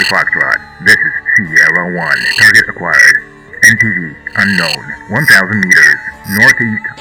Charlie Foxtrot. This is Sierra 1. Target acquired. NTV unknown. 1,000 meters. Northeast.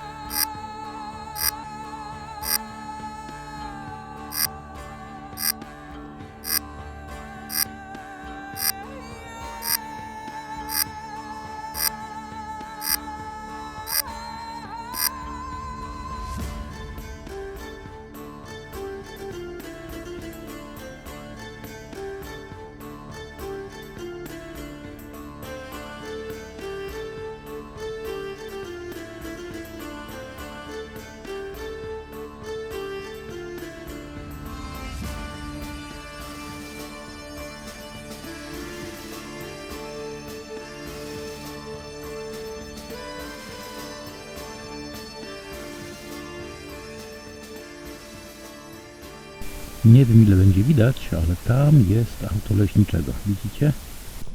Nie wiem ile będzie widać, ale tam jest auto leśniczego. Widzicie?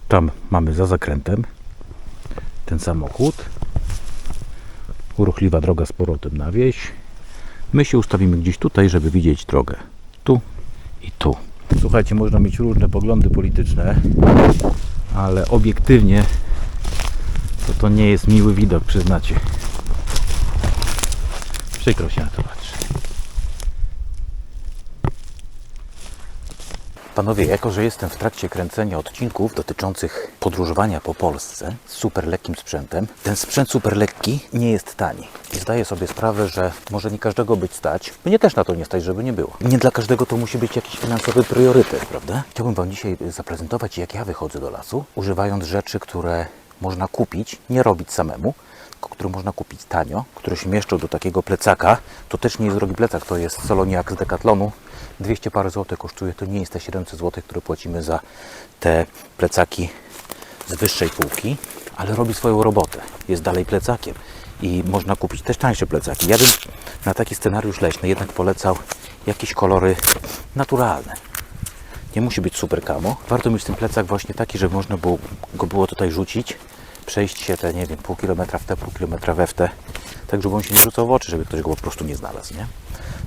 Tam mamy za zakrętem ten samochód. Uruchliwa droga z powrotem na wieś. My się ustawimy gdzieś tutaj, żeby widzieć drogę. Tu i tu. Słuchajcie, można mieć różne poglądy polityczne, ale obiektywnie to to nie jest miły widok, przyznacie. Przykro się na to patrzy. Panowie, jako że jestem w trakcie kręcenia odcinków dotyczących podróżowania po Polsce z super lekkim sprzętem, ten sprzęt super lekki nie jest tani. I zdaję sobie sprawę, że może nie każdego być stać. Mnie też na to nie stać, żeby nie było. Nie dla każdego to musi być jakiś finansowy priorytet, prawda? Chciałbym Wam dzisiaj zaprezentować, jak ja wychodzę do lasu, używając rzeczy, które można kupić, nie robić samemu, które można kupić tanio, które się mieszczą do takiego plecaka. To też nie jest drogi plecak, to jest Soloniak z Decathlonu. 200 parę złotych kosztuje, to nie jest te 700 zł, które płacimy za te plecaki z wyższej półki, ale robi swoją robotę. Jest dalej plecakiem i można kupić też tańsze plecaki. Ja bym na taki scenariusz leśny jednak polecał jakieś kolory naturalne. Nie musi być super camo. Warto mieć ten plecak właśnie taki, żeby można było, go było tutaj rzucić, przejść się te, nie wiem, pół kilometra w te, pół kilometra we w te, tak żeby on się nie rzucał w oczy, żeby ktoś go po prostu nie znalazł, nie?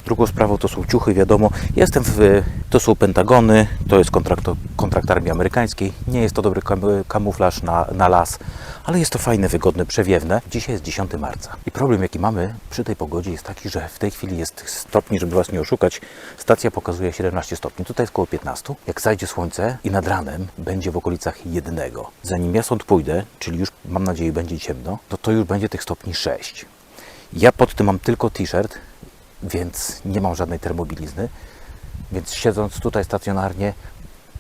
Drugą sprawą to są ciuchy, wiadomo. Jestem w, to są pentagony, to jest kontrakt, kontrakt armii amerykańskiej. Nie jest to dobry kam, kamuflaż na, na las, ale jest to fajne, wygodne, przewiewne. Dzisiaj jest 10 marca i problem jaki mamy przy tej pogodzie jest taki, że w tej chwili jest stopni, żeby Was nie oszukać. Stacja pokazuje 17 stopni, tutaj jest około 15. Jak zajdzie słońce i nad ranem będzie w okolicach jednego. Zanim ja stąd pójdę, czyli już mam nadzieję będzie ciemno, to to już będzie tych stopni 6. Ja pod tym mam tylko t-shirt, więc nie mam żadnej termobilizny. Więc siedząc tutaj stacjonarnie,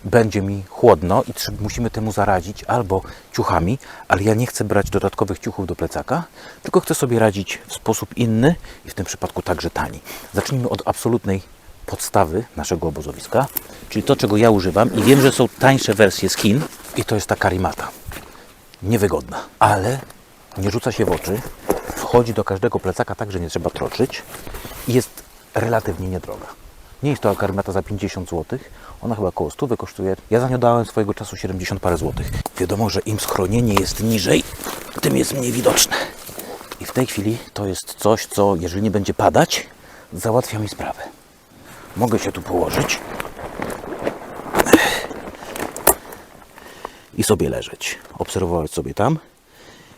będzie mi chłodno i musimy temu zaradzić albo ciuchami, ale ja nie chcę brać dodatkowych ciuchów do plecaka, tylko chcę sobie radzić w sposób inny i w tym przypadku także tani. Zacznijmy od absolutnej podstawy naszego obozowiska, czyli to, czego ja używam i wiem, że są tańsze wersje z Chin i to jest ta karimata. Niewygodna, ale nie rzuca się w oczy, wchodzi do każdego plecaka tak, że nie trzeba troczyć i jest relatywnie niedroga. Nie jest to karimata za 50 zł, ona chyba około 100 kosztuje. Ja za nią dałem swojego czasu 70 parę złotych. Wiadomo, że im schronienie jest niżej, tym jest mniej widoczne. I w tej chwili to jest coś, co jeżeli nie będzie padać, załatwia mi sprawę. Mogę się tu położyć i sobie leżeć. Obserwować sobie tam.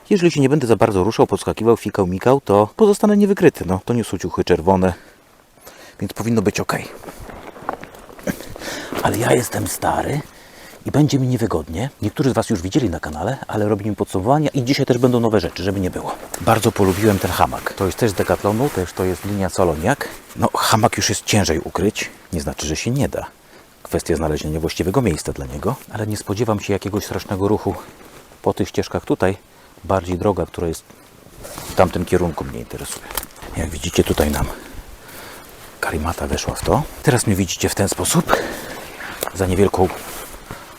Jeżeli się nie będę za bardzo ruszał, podskakiwał, fikał, mikał, to pozostanę niewykryty. No, to nie są ciuchy czerwone, więc powinno być ok. Ale ja jestem stary i będzie mi niewygodnie. Niektórzy z Was już widzieli na kanale, ale robimy podsumowania i dzisiaj też będą nowe rzeczy, żeby nie było. Bardzo polubiłem ten hamak. To jest też z Decathlonu, też to jest linia Soloniak. No, hamak już jest ciężej ukryć, nie znaczy, że się nie da. Kwestia znalezienia właściwego miejsca dla niego, ale nie spodziewam się jakiegoś strasznego ruchu po tych ścieżkach tutaj. Bardziej droga, która jest w tamtym kierunku mnie interesuje. Jak widzicie tutaj nam karimata weszła w to. Teraz mnie widzicie w ten sposób. Za niewielką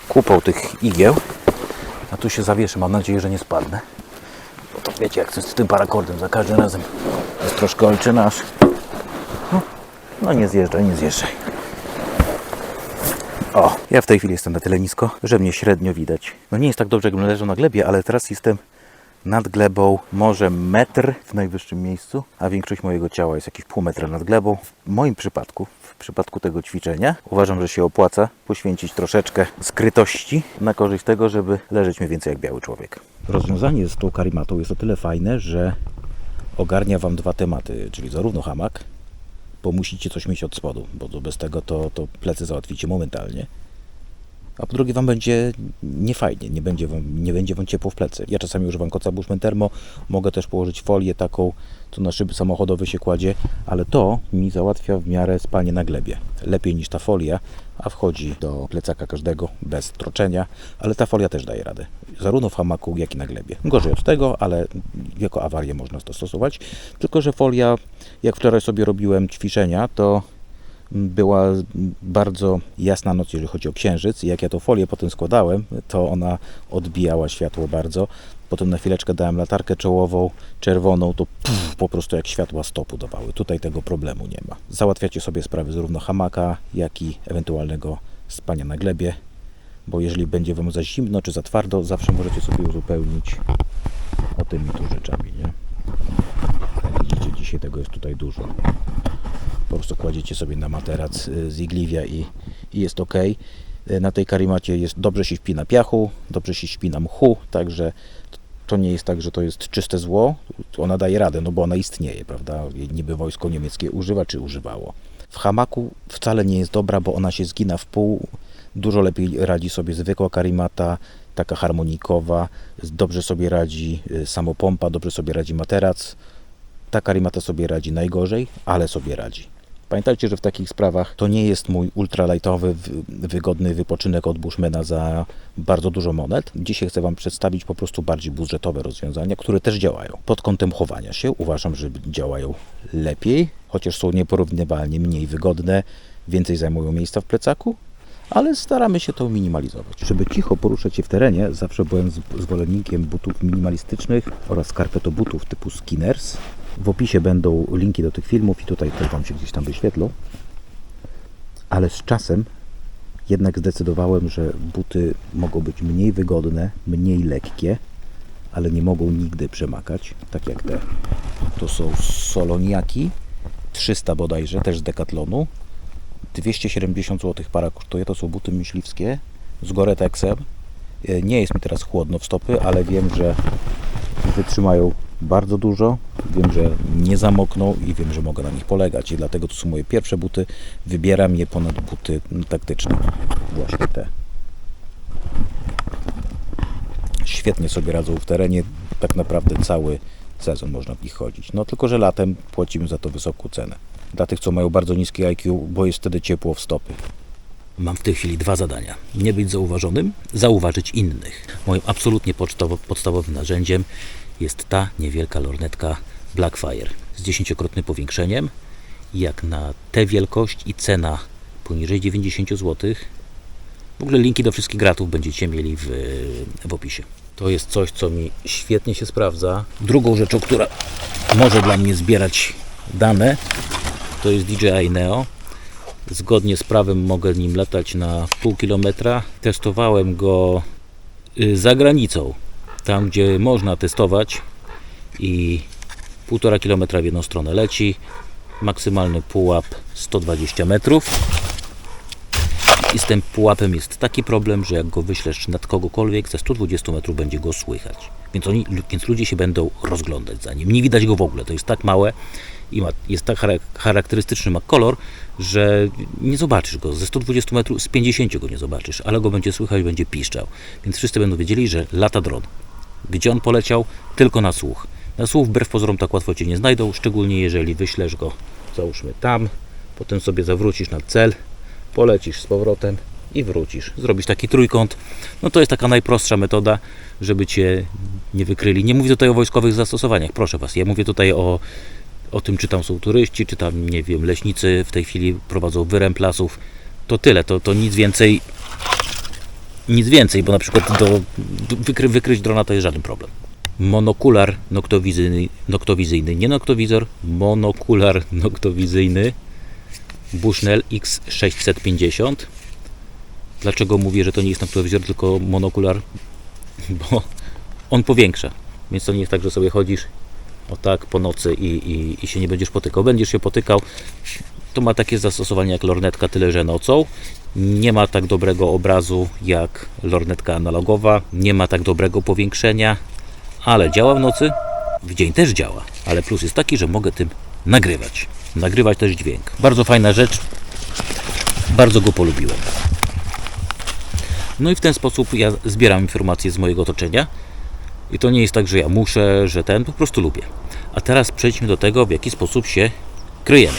kupą tych igieł. A tu się zawieszę. Mam nadzieję, że nie spadnę. Bo to wiecie, jak to jest z tym parakordem. Za każdym razem jest troszkę ojczyna. No, no nie zjeżdżaj, nie zjeżdżaj. O, ja w tej chwili jestem na tyle nisko, że mnie średnio widać. No nie jest tak dobrze, jakbym leżał na glebie, ale teraz jestem nad glebą może metr w najwyższym miejscu, a większość mojego ciała jest jakieś pół metra nad glebą. W moim przypadku, w przypadku tego ćwiczenia. Uważam, że się opłaca poświęcić troszeczkę skrytości na korzyść tego, żeby leżeć mniej więcej jak biały człowiek. Rozwiązanie z tą karimatą jest o tyle fajne, że ogarnia Wam dwa tematy, czyli zarówno hamak, bo musicie coś mieć od spodu, bo bez tego to, to plecy załatwicie momentalnie. A po drugie Wam będzie niefajnie, nie będzie wam, nie będzie Wam ciepło w plecy. Ja czasami używam koca Bushman Thermo, mogę też położyć folię taką, co na szyby samochodowe się kładzie, ale to mi załatwia w miarę spanie na glebie. Lepiej niż ta folia, a wchodzi do plecaka każdego bez troczenia, ale ta folia też daje radę. Zarówno w hamaku, jak i na glebie. Gorzej od tego, ale jako awarię można to stosować. Tylko, że folia, jak wczoraj sobie robiłem ćwiczenia, to była bardzo jasna noc, jeżeli chodzi o księżyc. Jak ja tą folię potem składałem, to ona odbijała światło bardzo. Potem na chwileczkę dałem latarkę czołową, czerwoną, to puf, po prostu jak światła stopu dawały. Tutaj tego problemu nie ma. Załatwiacie sobie sprawy zarówno hamaka, jak i ewentualnego spania na glebie, bo jeżeli będzie Wam za zimno czy za twardo, zawsze możecie sobie uzupełnić o tymi tu rzeczami, nie? Jak widzicie, dzisiaj tego jest tutaj dużo po prostu kładziecie sobie na materac y, z igliwia i, i jest ok. Na tej karimacie jest dobrze się śpi na piachu, dobrze się śpi na mchu, także to nie jest tak, że to jest czyste zło. Ona daje radę, no bo ona istnieje, prawda? Niby wojsko niemieckie używa czy używało. W hamaku wcale nie jest dobra, bo ona się zgina w pół. Dużo lepiej radzi sobie zwykła karimata, taka harmonikowa. Dobrze sobie radzi y, samopompa, dobrze sobie radzi materac. Ta karimata sobie radzi najgorzej, ale sobie radzi. Pamiętajcie, że w takich sprawach to nie jest mój ultralightowy, wy- wygodny wypoczynek od Bushmana za bardzo dużo monet. Dzisiaj chcę Wam przedstawić po prostu bardziej budżetowe rozwiązania, które też działają. Pod kątem chowania się uważam, że działają lepiej, chociaż są nieporównywalnie mniej wygodne, więcej zajmują miejsca w plecaku, ale staramy się to minimalizować. Żeby cicho poruszać się w terenie, zawsze byłem zwolennikiem butów minimalistycznych oraz skarpetobutów typu Skinners. W opisie będą linki do tych filmów i tutaj też Wam się gdzieś tam wyświetlą. Ale z czasem jednak zdecydowałem, że buty mogą być mniej wygodne, mniej lekkie, ale nie mogą nigdy przemakać, tak jak te. To są soloniaki, 300 bodajże, też z Decathlonu. 270 zł para kosztuje. To są buty myśliwskie z Gore-Texem. E, Nie jest mi teraz chłodno w stopy, ale wiem, że wytrzymają bardzo dużo. Wiem, że nie zamokną i wiem, że mogę na nich polegać. I dlatego to są moje pierwsze buty. Wybieram je ponad buty mm, taktyczne. Właśnie te. Świetnie sobie radzą w terenie. Tak naprawdę cały sezon można w nich chodzić. No tylko, że latem płacimy za to wysoką cenę. Dla tych, co mają bardzo niskie IQ, bo jest wtedy ciepło w stopy. Mam w tej chwili dwa zadania. Nie być zauważonym, zauważyć innych. Moim absolutnie podstawo- podstawowym narzędziem jest ta niewielka lornetka Blackfire z dziesięciokrotnym powiększeniem. Jak na tę wielkość i cena poniżej 90 zł, w ogóle linki do wszystkich gratów będziecie mieli w, w opisie. To jest coś, co mi świetnie się sprawdza. Drugą rzeczą, która może dla mnie zbierać dane, to jest DJI Neo. Zgodnie z prawem mogę nim latać na pół kilometra. Testowałem go y, za granicą, tam gdzie można testować i półtora kilometra w jedną stronę leci. Maksymalny pułap 120 metrów. I z tym pułapem jest taki problem, że jak go wyślesz nad kogokolwiek, ze 120 metrów będzie go słychać. Więc, oni, więc ludzie się będą rozglądać za nim. Nie widać go w ogóle, to jest tak małe i ma, jest tak charak- charakterystyczny ma kolor, że nie zobaczysz go. Ze 120 metrów, z 50 go nie zobaczysz, ale go będzie słychać, będzie piszczał. Więc wszyscy będą wiedzieli, że lata dron. Gdzie on poleciał? Tylko na słuch. Na słuch wbrew pozorom tak łatwo Cię nie znajdą, szczególnie jeżeli wyślesz go, załóżmy tam, potem sobie zawrócisz na cel, polecisz z powrotem i wrócisz. Zrobisz taki trójkąt. No to jest taka najprostsza metoda, żeby Cię nie wykryli. Nie mówię tutaj o wojskowych zastosowaniach, proszę Was. Ja mówię tutaj o, o tym, czy tam są turyści, czy tam, nie wiem, leśnicy w tej chwili prowadzą wyręb lasów. To tyle, to, to nic więcej nic więcej, bo na przykład do, wykry, wykryć drona to jest żaden problem. Monokular noktowizyjny, noktowizyjny, nie noktowizor, monokular noktowizyjny Bushnell X650. Dlaczego mówię, że to nie jest noktowizor, tylko monokular? Bo on powiększa. Więc to nie jest tak, że sobie chodzisz o tak po nocy i, i, i się nie będziesz potykał. Będziesz się potykał. To ma takie zastosowanie jak lornetka, tyle że nocą. Nie ma tak dobrego obrazu jak lornetka analogowa. Nie ma tak dobrego powiększenia, ale działa w nocy. W dzień też działa, ale plus jest taki, że mogę tym nagrywać. Nagrywać też dźwięk. Bardzo fajna rzecz. Bardzo go polubiłem. No i w ten sposób ja zbieram informacje z mojego otoczenia. I to nie jest tak, że ja muszę, że ten, po prostu lubię. A teraz przejdźmy do tego, w jaki sposób się kryjemy.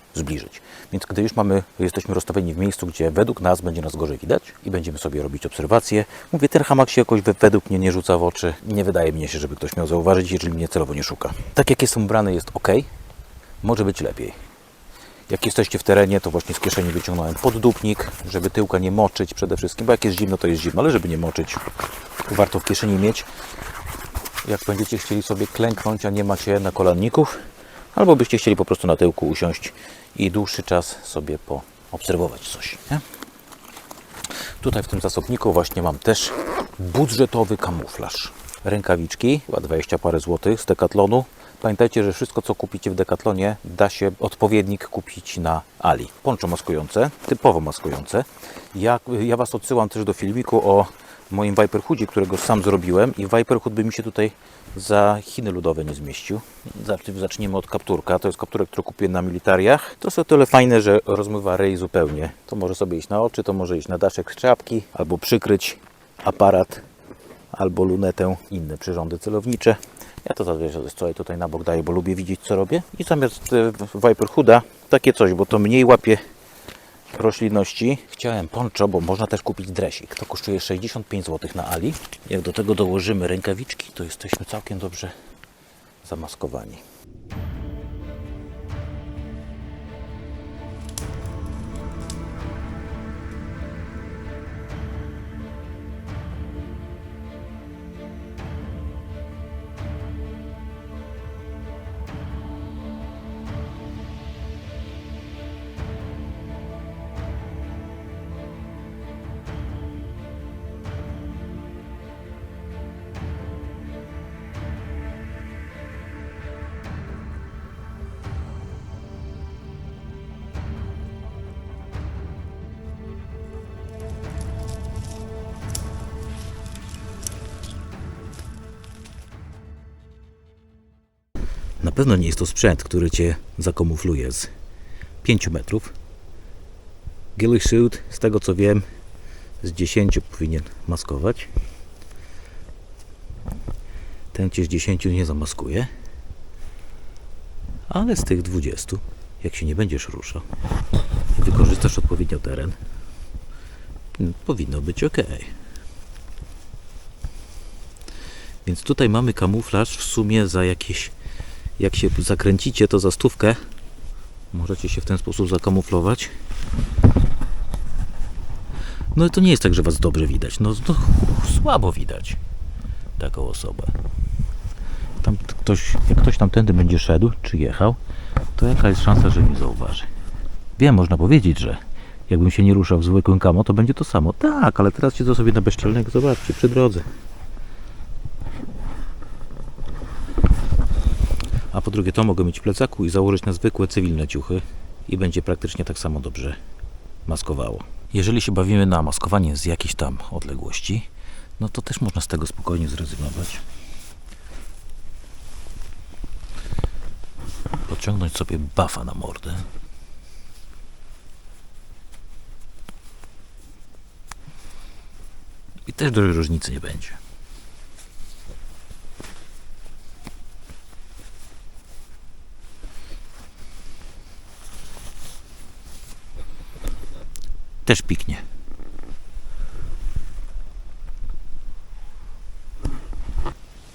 zbliżyć. Więc gdy już mamy, jesteśmy rozstawieni w miejscu, gdzie według nas będzie nas gorzej widać i będziemy sobie robić obserwacje. Mówię, ten hamak się jakoś we- według mnie nie rzuca w oczy. Nie wydaje mi się, żeby ktoś miał zauważyć, jeżeli mnie celowo nie szuka. Tak jak jestem ubrany jest ok, może być lepiej. Jak jesteście w terenie, to właśnie z kieszeni wyciągnąłem poddupnik, żeby tyłka nie moczyć przede wszystkim, bo jak jest zimno, to jest zimno, ale żeby nie moczyć, to warto w kieszeni mieć. Jak będziecie chcieli sobie klęknąć, a nie macie na kolanników, albo byście chcieli po prostu na tyłku usiąść i dłuższy czas sobie poobserwować coś. Nie? Tutaj w tym zasobniku właśnie mam też budżetowy kamuflaż. Rękawiczki, chyba 20 parę złotych z Decathlonu. Pamiętajcie, że wszystko co kupicie w Decathlonie da się odpowiednik kupić na Ali. Poncho maskujące, typowo maskujące. Ja, ja Was odsyłam też do filmiku o moim Viper Hoodzie, którego sam zrobiłem i Viper Hood by mi się tutaj za Chiny ludowe nie zmieścił. Zacz- Zaczniemy od kapturka. To jest kapturek, który kupiłem na militariach. To o tyle fajne, że rozmywa rej zupełnie. To może sobie iść na oczy, to może iść na daszek z czapki, albo przykryć aparat, albo lunetę, inne przyrządy celownicze. Ja to zazwyczaj sobie tutaj na bok daję, bo lubię widzieć co robię. I zamiast e, Viper Hooda takie coś, bo to mniej łapie roślinności. Chciałem poncho, bo można też kupić dresik. To kosztuje 65 zł na Ali. Jak do tego dołożymy rękawiczki, to jesteśmy całkiem dobrze zamaskowani. Pewno nie jest to sprzęt, który Cię zakamufluje z 5 metrów. Ghillie Suit, z tego co wiem, z 10 powinien maskować. Ten Cię z 10 nie zamaskuje. Ale z tych 20, jak się nie będziesz ruszał i wykorzystasz odpowiednio teren, powinno być ok. Więc tutaj mamy kamuflaż w sumie za jakieś jak się zakręcicie, to za stówkę możecie się w ten sposób zakamuflować. No i to nie jest tak, że Was dobrze widać. No, no słabo widać taką osobę. Tam ktoś, jak ktoś tamtędy będzie szedł, czy jechał, to jaka jest szansa, że mnie zauważy? Wiem, można powiedzieć, że jakbym się nie ruszał w zwykłym kamo, to będzie to samo. Tak, ale teraz siedzę sobie na bezczelnego, zobaczcie, przy drodze. A po drugie, to mogę mieć w plecaku i założyć na zwykłe cywilne ciuchy i będzie praktycznie tak samo dobrze maskowało. Jeżeli się bawimy na maskowanie z jakiejś tam odległości, no to też można z tego spokojnie zrezygnować. Podciągnąć sobie bafa na mordę. I też dużej różnicy nie będzie. Też piknie.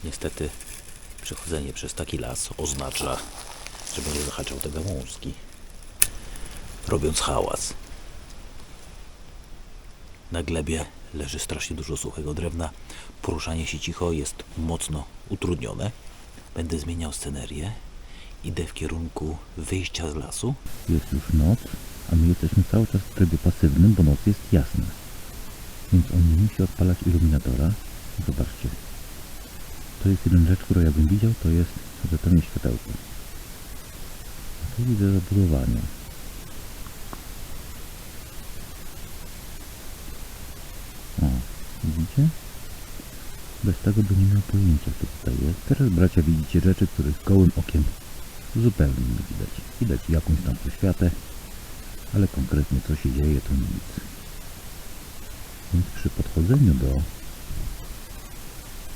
Niestety przechodzenie przez taki las oznacza, że będzie zahaczał te gałązki, robiąc hałas. Na glebie leży strasznie dużo suchego drewna. Poruszanie się cicho jest mocno utrudnione. Będę zmieniał scenerię. Idę w kierunku wyjścia z lasu. Jest już noc, a my jesteśmy cały czas w trybie pasywnym, bo noc jest jasna. Więc on nie musi odpalać iluminatora. Zobaczcie. To jest jedna rzecz, którą ja bym widział, to jest zapewne światełko. A tu widzę zabudowanie. O, widzicie? Bez tego by nie miał pojęcia, co tutaj jest. Teraz, bracia, widzicie rzeczy, których gołym okiem zupełnie nie widać. Widać jakąś tam poświatę, ale konkretnie co się dzieje, to nic. Więc przy podchodzeniu do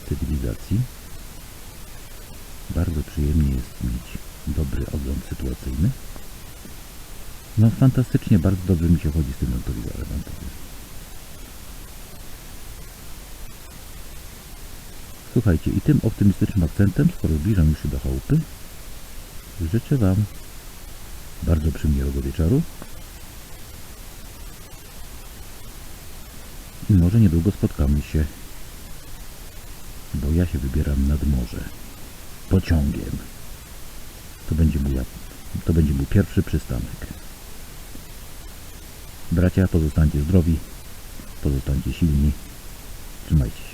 cywilizacji bardzo przyjemnie jest mieć dobry ogląd sytuacyjny. No fantastycznie, bardzo dobrze mi się chodzi z tym autorizorem. Słuchajcie, i tym optymistycznym akcentem, skoro zbliżam już się do chałupy, życzę Wam bardzo przyjemnego wieczoru i może niedługo spotkamy się, bo ja się wybieram nad morze pociągiem. To będzie mój, to będzie mój pierwszy przystanek. Bracia, pozostańcie zdrowi, pozostańcie silni, trzymajcie się.